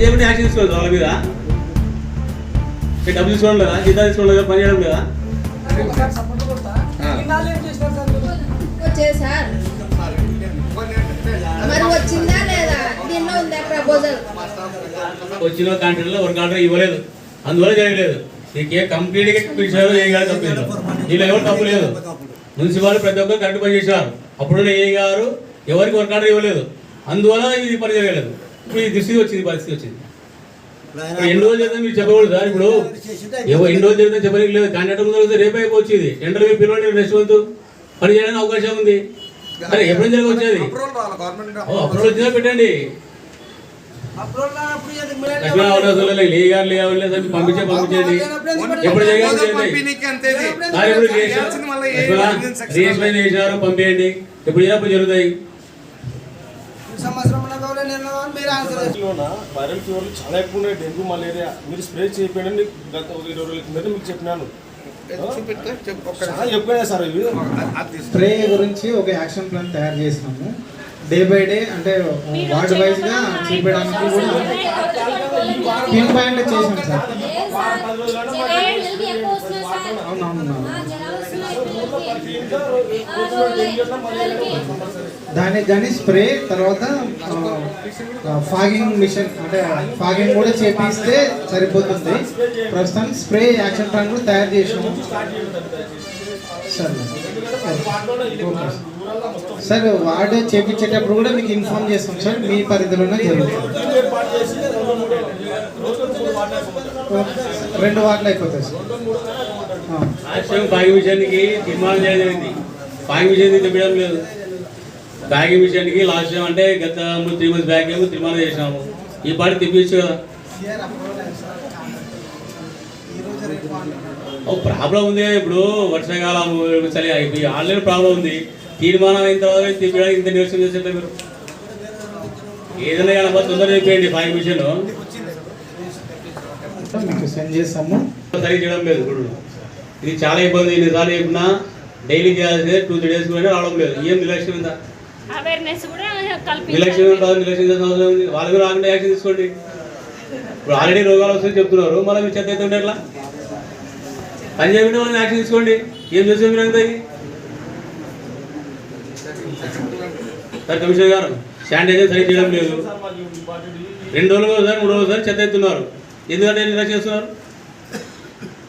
పని చేయకుండా యాక్షన్ తీసుకోలేదు వాళ్ళ మీద? డబ్బులు తీసుకోవడం లేదా? జీతాలు తీసుకోవడం లేదా? పని చేయడం లేదా? లేదా? వచ్చిన కాంట్రాక్ట్లో వర్క్ ఆర్డర్ ఇవ్వలేదు. అందువల్ల జరగలేదు. నీకు ఏ కంప్లీట్గా పిలిచారు ఏ గారు కంప్లీట్ దీనిలో ఎవరు తప్పు లేదు. మున్సిపాల్ ప్రతి ఒక్కరు కరెక్ట్ పని చేశారు. అప్పుడు ఏ గారు ఎవరికి వర్క్ ఆర్డర్ ఇవ్వలేదు. అందువల్ల ఇది పని జరగలేదు. ఇప్పుడు ఈ దుస్థితి వచ్చింది పరిస్థితి వచ్చింది. ఎన్ని రోజులు చేద్దాం మీరు చెప్పకూడదు సార్ ఇప్పుడు ఏవో ఎన్ని రోజులు చేద్దాం చెప్పడానికి లేదు. కాంట్రాక్టర్ ముందు రేపే అయిపోవచ్చేది టెండర్ మీరు పిలవండి నెక్స్ట్ మంత్. పని చేయడానికి అవకాశం ఉంది. సరే ఎప్పుడు జరగవచ్చేది అప్రూవల్ రావాలి గవర్నమెంట్ ఓ అప్పుడు వచ్చినా పెట్టండి. పంపించే పంపించేది. ఎప్పుడు చేయాలి సార్ ఎప్పుడు చేశారు? చేయాల్సింది మళ్ళీ ఏ లక్ష్మణ రిజిస్ట్రేషన్ చేశారు పంపేయండి ఎప్పుడు చేసినప్పుడు జరుగుతాయి ఈ సంవత్సరం మీరు ఆన్సర్ వైరల్ ఫీవర్లు చాలా ఎక్కువ ఉన్నాయి. Dengue malaria. మీరు స్ప్రే చేయకపోయినా గత ఒక ఇరవై రోజుల కిందట మీకు చెప్పినాను. చూపిస్తా చెప్పు ఒక్క చాలా ఎక్కువైనా సార్ ఇవి. స్ప్రే గురించి ఒక యాక్షన్ ప్లాన్ తయారు చేసినాము. డే బై డే అంటే వార్డ్ వైజ్గా చూపించడానికి కూడా పిన్ పాయింట్ చేసాం సార్? అవునవును దానికి కానీ స్ప్రే తర్వాత ఫాగింగ్ మిషన్ అంటే ఫాగింగ్ కూడా చేపిస్తే సరిపోతుంది. ప్రస్తుతానికి స్ప్రే యాక్షన్ ప్లాన్ కూడా తయారు చేసినాము. సార్. సార్ వార్డు చేపించేటప్పుడు కూడా మీకు ఇన్ఫార్మ్ చేస్తాం సార్ మీ పరిధిలోనే జరుగుతుంది. రెండు అయిపోతుంది వార్డులు అయిపోతాయి సార్. ఆ. రాష్ట్రం బ్యాగ్ విషయానికి తీర్మానం చేయలేదు లేదు. బ్యాగ్ విషయానికి లాస్ట్ టైం అంటే గత త్రీ మంత్స్ బ్యాక్ ఏమో తీర్మానం చేసినాము ఈ పాటి తెప్పించు. కదా ప్రాబ్లం ఉంది ఇప్పుడు. వర్షాకాలం చలి అయిపోయి ఆల్రెడీ ప్రాబ్లం ఉంది. తీర్మానం అయిన తర్వాత తెప్పడానికి ఇంత నిరసన చేసేట మీరు. ఏదైనా కానీ బాగా తొందరగా చెప్పేయండి బ్యాగ్ మీకు సెండ్ చేస్తాము. చేయడం లేదు ఇప్పుడు. ఇది చాలా ఇబ్బంది ఎన్నిసార్లు చెప్పినా డైలీ చేయాల్సిందే. టూ త్రీ డేస్ కూడా రావడం లేదు. ఏం నిర్లక్ష్యం ఉందా అవేర్నెస్ కూడా వాళ్ళు కూడా రాకుండా యాక్షన్ తీసుకోండి. ఇప్పుడు ఆల్రెడీ రోగాలు వస్తాయని చెప్తున్నారు. మళ్ళీ మీరు చెత్త అయితే ఎట్లా? పని చేయకుండా వాళ్ళని యాక్షన్ తీసుకోండి. ఏం చేసాం మీరు అంతా సార్ కమిషనర్ గారు శానిటైజర్ సరి చేయడం లేదు. రెండు రోజులు ఒకసారి మూడు రోజులు సార్ చెత్త ఎత్తున్నారు. ఎందుకంటే ఇలా చేస్తున్నారు?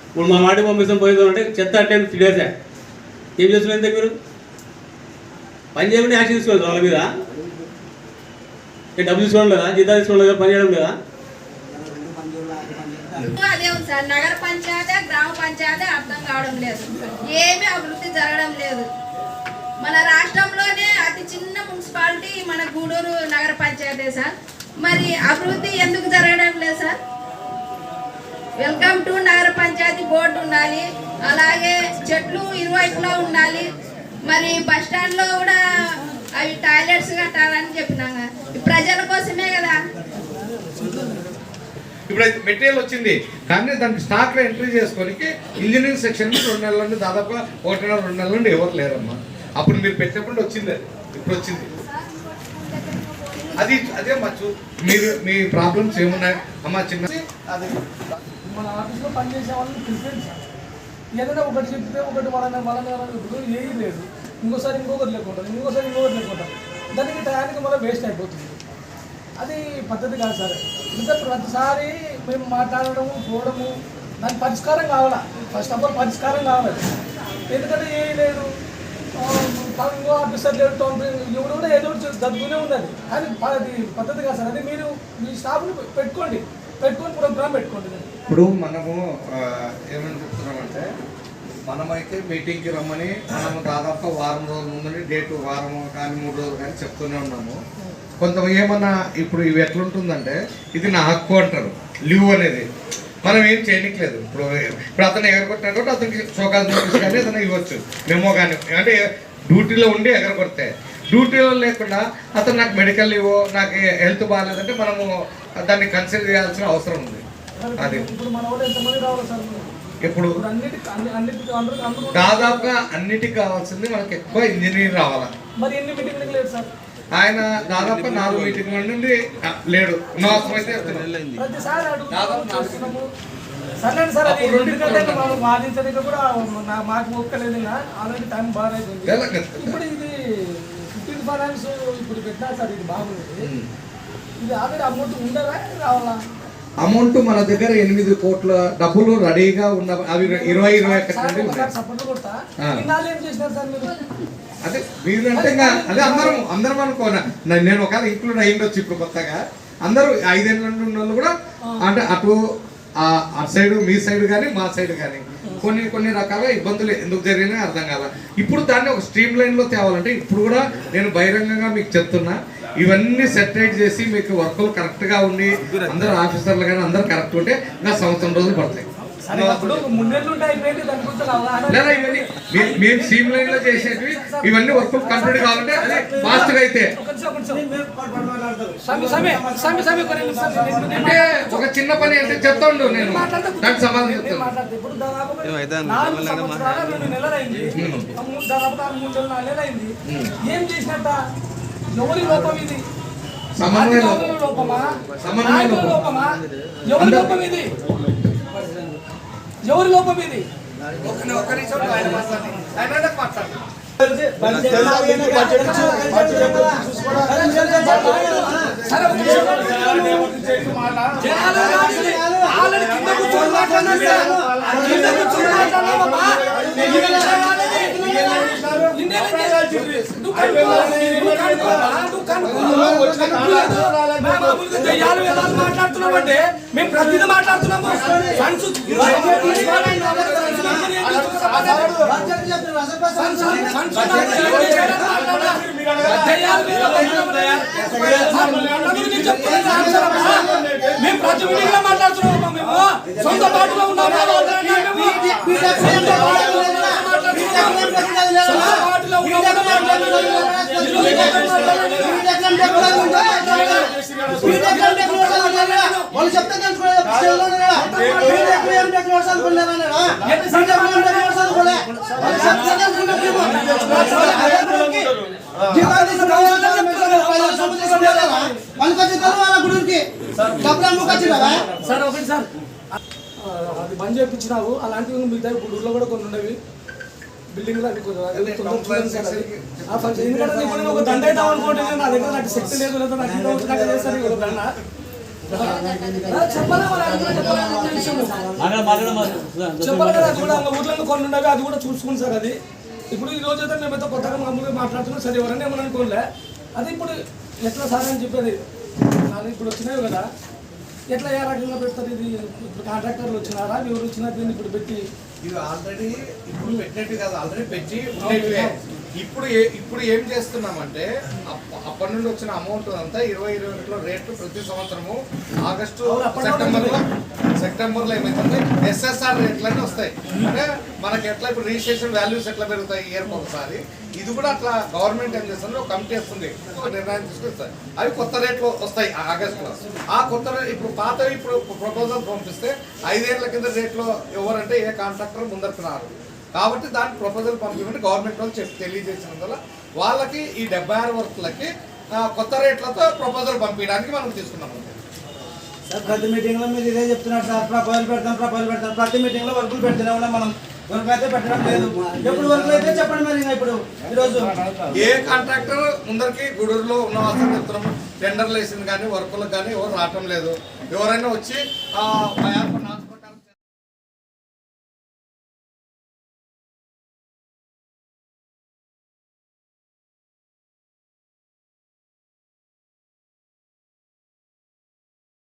ఇప్పుడు మా మాటి పంపిస్తాం పోయిందంటే చెత్త అంటే త్రీ ఏం చేస్తున్నారు ఇంత మీరు? పని చేయకుండా యాక్షన్ తీసుకోలేదు వాళ్ళ మీద. డబ్బులు తీసుకోవడం లేదా? జీతాలు తీసుకోవడం లేదా? పని చేయడం లేదా? అదే ఉంది సార్. నగర పంచాయతీ గ్రామ పంచాయతీ అర్థం కావడం లేదు. ఏమీ అభివృద్ధి జరగడం లేదు. మన రాష్ట్రంలోనే అతి చిన్న మున్సిపాలిటీ మన గూడూరు నగర పంచాయతీ సార్. మరి అభివృద్ధి ఎందుకు జరగడం లేదు సార్? వెల్కమ్ టు నగర పంచాయతీ బోర్డు ఉండాలి. అలాగే చెట్లు ఇరువైపులా ఉండాలి. మరి బస్ స్టాండ్లో కూడా అవి టాయిలెట్స్ కట్టాలని చెప్పినాங்க. ఈ ప్రజల కోసమే కదా. ఇప్పుడు అయితే మెటీరియల్ వచ్చింది. కానీ దానికి స్టాక్లో ఎంట్రీ చేసుకోనికి ఇంజనీరింగ్ సెక్షన్ రెండు నెలల నుండి దాదాపు ఒకటిన్నర రెండు నెలల నుండి ఎవరు లేరమ్మా. అప్పుడు మీరు పెట్టినప్పుడు వచ్చింది అది. ఇప్పుడు వచ్చింది. అది అదే అమ్మా చూ మీరు మీ ప్రాబ్లమ్స్ ఏమున్నాయి? అమ్మా చిన్న అది. మన ఆఫీస్లో పనిచేసే ఏదైనా ఒకటి చెప్తే ఒకటి వాళ్ళని వాళ్ళని ఇప్పుడు ఏది లేదు. ఇంకోసారి ఇంకొకటి లేకుంటారు ఇంకోసారి ఇంకొకటి లేకుంటారు. దానికి టయానికి మళ్ళీ వేస్ట్ అయిపోతుంది. అది పద్ధతి కాదు సార్. ఇంకా ప్రతిసారి మేము మాట్లాడడము పోవడము దానికి పరిష్కారం కావాలా? ఫస్ట్ ఆఫ్ ఆల్ పరిష్కారం కావాలి. ఎందుకంటే ఏం లేదు. ఇంకో ఆఫీసర్ లేడు టౌన్ ఎవరు కూడా ఏదో జరుగుతూనే ఉన్నది. అది అది పద్ధతి కాదు సార్. అది మీరు మీ స్టాఫ్ని పెట్టుకోండి. పెట్టుకొని ప్రోగ్రామ్ పెట్టుకోండి ఇప్పుడు మనము ఆ, ఏమని చెప్తున్నామంటే మనమైతే మీటింగ్కి రమ్మని మనము దాదాపు వారం రోజుల ముందు డేట్ వారం కానీ మూడు రోజులు కానీ చెప్తూనే ఉన్నాము. కొంత ఏమన్నా ఇప్పుడు ఇవి ఎట్లుంటుందంటే ఇది నా హక్కు అంటారు. లీవ్ అనేది. మనం ఏం చేయనిట్లేదు ఇప్పుడు ఇప్పుడు అతను ఎగరగొట్టాడు కాబట్టి అతనికి షోకాజ్ నోటీస్ కానీ అతను ఇవ్వచ్చు. మెమో కానీ. అంటే డ్యూటీలో ఉండి ఎగరగొడితే. డ్యూటీలో లేకుండా అతను నాకు మెడికల్ లీవ్ నాకు హెల్త్ బాగాలేదంటే మనము దాన్ని కన్సిడర్ చేయాల్సిన అవసరం ఉంది. అది. ఇప్పుడు దాదాపుగా అన్నిటికి కావాల్సింది మనకి ఎక్కువ ఇంజనీర్ రావాలా. మరి ఎన్ని మీటింగ్లకు లేదు సార్? ఆయన దాదాపు నాలుగు మీటింగ్ నుండి లేడు. అవసరం అయితే. ఇప్పుడు ఇది ఫిఫ్టీన్ ఫైనాన్స్ ఇప్పుడు పెట్టినా సార్ ఇది బాగుంది. ఇది ఆల్రెడీ అమౌంట్ ఉండదా రావాలా? అమౌంట్ మన దగ్గర ఎనిమిది కోట్ల డబ్బులు రెడీగా ఉన్న అవి ఇరవై ఇరవై ఒకటి మీరు? అదే వీళ్ళంటే ఇంకా అదే అందరం అందరం అనుకోనా నేను ఒకవేళ ఇంక్లూడ్ అయ్యిండొచ్చు ఇప్పుడు కొత్తగా. అందరూ ఐదేళ్ళ నుండి ఉన్న వాళ్ళు కూడా అంటే అటు ఆ అటు సైడ్ మీ సైడ్ కానీ మా సైడ్ కానీ కొన్ని కొన్ని రకాల ఇబ్బందులు ఎందుకు జరిగినాయి అర్థం కాల. ఇప్పుడు దాన్ని ఒక స్ట్రీమ్ లైన్లో తేవాలంటే ఇప్పుడు కూడా నేను బహిరంగంగా మీకు చెప్తున్నా. ఇవన్నీ సెటరేట్ చేసి మీకు వర్కులు కరెక్ట్గా ఉండి అందరు ఆఫీసర్లు కానీ అందరు కరెక్ట్ ఉంటే ఇంకా సంవత్సరం రోజులు పడతాయి. లేదా ఇవన్నీ మేము స్ట్రీమ్ లైన్లో చేసేటివి ఇవన్నీ వర్కులు కంప్లీట్ కావాలంటే అది ఫాస్ట్గా అయితే. ఒక. సమీ సమీ సమీ సమీ అంటే చిన్న పని అంటే చెప్తా ఉండు నేను దానికి సమాధానం చెప్తాను. ఏం చేసినట్ట? ఎవరి లోపం ఇది సమన్వయ లోపమా సమన్వయ. లోపమా ఎవరి లోపం ఇది ఎవరి లోపం ఇది సరే ఒక నిమిషం. జనాలు రానిది. ఆల్రెడీ కింద కూర్చొని మాట్లాడినా సార్. కింద కూర్చొని మాట్లాడినామమ్మా. నీకు విషయం మాట్లాడుతున్నామంటే మేము ప్రతిదీ మాట్లాడుతున్నాము మేము ప్రతి మీటింగ్ మాట్లాడుతున్నాము మేము సొంత పాటలో ఉన్నాము ఉన్నాము వాళ్ళు చెప్తే సార్ ఒకటి సార్. అది బంద్ చేయించినావు. అలాంటివి మీ దగ్గర గుడిలో కూడా కొన్ని ఉండేవి. బిల్డింగ్ లాంటి కొన్ని అది తొందరగా చూడండి సార్ అది. ఆ ఫంక్షన్ ఎందుకంటే నీకు నేను ఒక దండ అవుతాం అనుకోండి నా దగ్గర నాకు శక్తి లేదు లేదా నాకు వచ్చినాక చేస్తారు ఈ ఒక దండ చెప్పాలా కదా? కూడా ఊర్లో కొన్ని ఉండవి అది కూడా చూసుకుని సార్ అది. ఇప్పుడు ఈ రోజు అయితే మేమైతే కొత్తగా మామూలుగా మాట్లాడుతున్నాం సరే ఎవరైనా ఏమని అనుకోలే అది ఇప్పుడు ఎట్లా సార్ అని చెప్పేది? నాది ఇప్పుడు వచ్చినాయి కదా. ఎట్లా ఏ రకంగా పెడతారు ఇది? ఇప్పుడు కాంట్రాక్టర్లు వచ్చినారా? ఎవరు వచ్చినా దీన్ని ఇప్పుడు పెట్టి ఇది ఆల్రెడీ ఇప్పుడు పెట్టినట్టు కాదు ఆల్రెడీ పెట్టి ఉండేటివే. ఇప్పుడు ఇప్పుడు ఏం చేస్తున్నామంటే అప్ప- అప్పటి నుండి వచ్చిన అమౌంట్ అంతా ఇరవై ఇరవై ఒకటిలో రేట్లు ప్రతి సంవత్సరము ఆగస్టు అవును, సెప్టెంబర్లో సెప్టెంబర్లో ఏమైతుంది ఎస్ఎస్ఆర్ రేట్లన్నీ వస్తాయి. అంటే మనకి ఎట్లా ఇప్పుడు రిజిస్ట్రేషన్ వాల్యూస్ ఎట్లా పెరుగుతాయి ఇయర్ ఒకసారి ఇది కూడా అట్లా గవర్నమెంట్ ఏం చేస్తుంది? ఒక కమిటీ వస్తుంది ఒక నిర్ణయం తీసుకొస్తాయి అవి కొత్త రేట్లు వస్తాయి ఆగస్ట్ ఆగస్టులో. ఆ కొత్త రేట్ ఇప్పుడు పాతవి ఇప్పుడు ప్రపోజల్ పంపిస్తే ఐదేళ్ళ కింద రేట్లో ఎవరంటే ఏ కాంట్రాక్టర్ ముందరకు రారు. కాబట్టి దాని ప్రపోజల్ పంపించమని గవర్నమెంట్ వాళ్ళు చెప్పి తెలియజేసినందువల్ల వాళ్ళకి ఈ డెబ్బై ఆరు వర్క్లకి కొత్త రేట్లతో ప్రపోజల్ పంపించడానికి మనం తీసుకున్నాం ప్రతి మీటింగ్లో మీరు ఇదే చెప్తున్నారు సార్. ప్రపోజల్ పెడతాం ప్రపోజల్ పెడతాం. ప్రతి మీటింగ్లో వర్కులు పెడుతూనే ఉన్నాం మనం. వర్క్ అయితే పెట్టడం లేదు. ఎప్పుడు వర్కులు అయితే చెప్పండి మరి ఇప్పుడు. ఈరోజు ఏ కాంట్రాక్టర్ ముందరికి గూడూరులో ఉన్న వాస్తవం చెప్తున్నాము టెండర్లు వేసింది కానీ వర్కులకు కానీ ఎవరు రావటం లేదు. ఎవరైనా వచ్చి